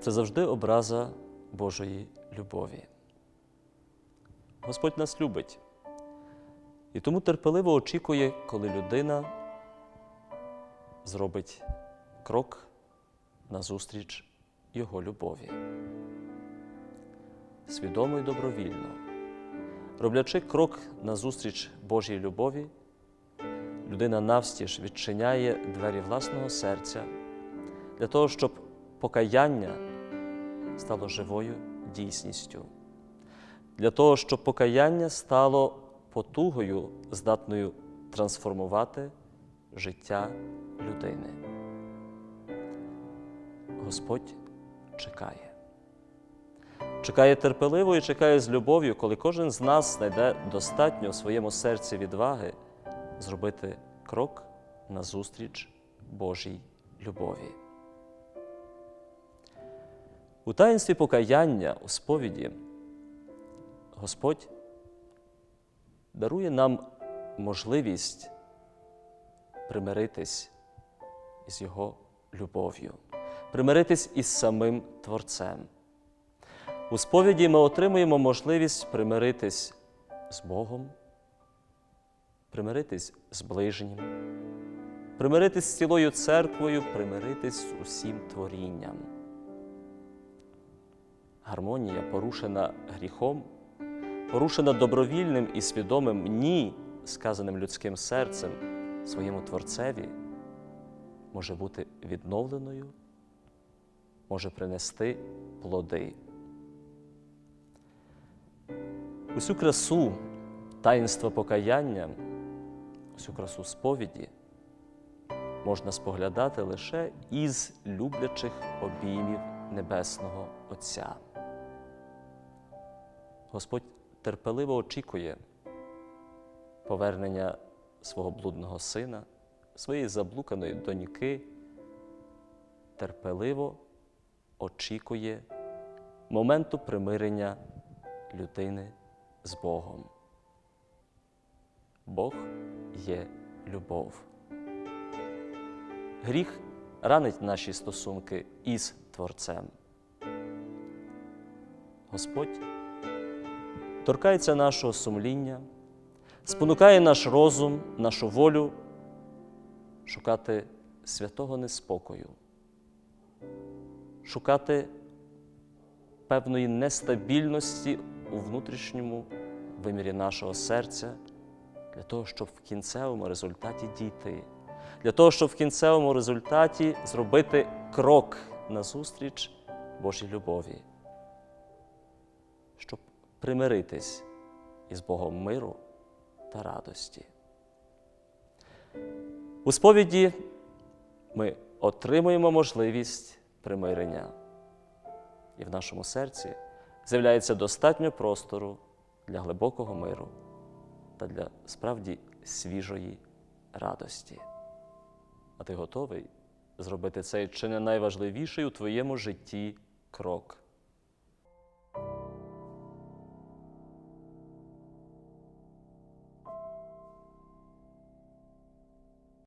це завжди образа Божої любові. Господь нас любить і тому терпеливо очікує, коли людина зробить крок назустріч Його любові. Свідомо і добровільно, роблячи крок назустріч Божій любові, людина навстіж відчиняє двері власного серця для того, щоб покаяння стало живою дійсністю, для того, щоб покаяння стало потугою, здатною трансформувати життя людини. Господь чекає. Чекає терпеливо і чекає з любов'ю, коли кожен з нас знайде достатньо у своєму серці відваги зробити крок назустріч Божій любові. У таїнстві покаяння у сповіді Господь дарує нам можливість примиритись із Його любов'ю, примиритись із самим Творцем. У сповіді ми отримуємо можливість примиритись з Богом, примиритись з ближнім, примиритись з цілою церквою, примиритись з усім творінням. Гармонія, порушена гріхом, порушена добровільним і свідомим ні, сказаним людським серцем своєму Творцеві, може бути відновленою, може принести плоди. Усю красу таїнства покаяння, усю красу сповіді можна споглядати лише із люблячих обіймів Небесного Отця. Господь терпеливо очікує повернення свого блудного сина, своєї заблуканої доньки, терпеливо очікує моменту примирення людини з Богом. Бог є любов. Гріх ранить наші стосунки із Творцем. Господь торкається нашого сумління, спонукає наш розум, нашу волю шукати святого неспокою, шукати певної нестабільності у внутрішньому вимірі нашого серця, для того, щоб в кінцевому результаті дійти, для того, щоб в кінцевому результаті зробити крок назустріч Божій любові, щоб примиритись із Богом миру та радості. У сповіді ми отримуємо можливість примирення, і в нашому серці з'являється достатньо простору для глибокого миру та для справді свіжої радості. А ти готовий зробити цей чи не найважливіший у твоєму житті крок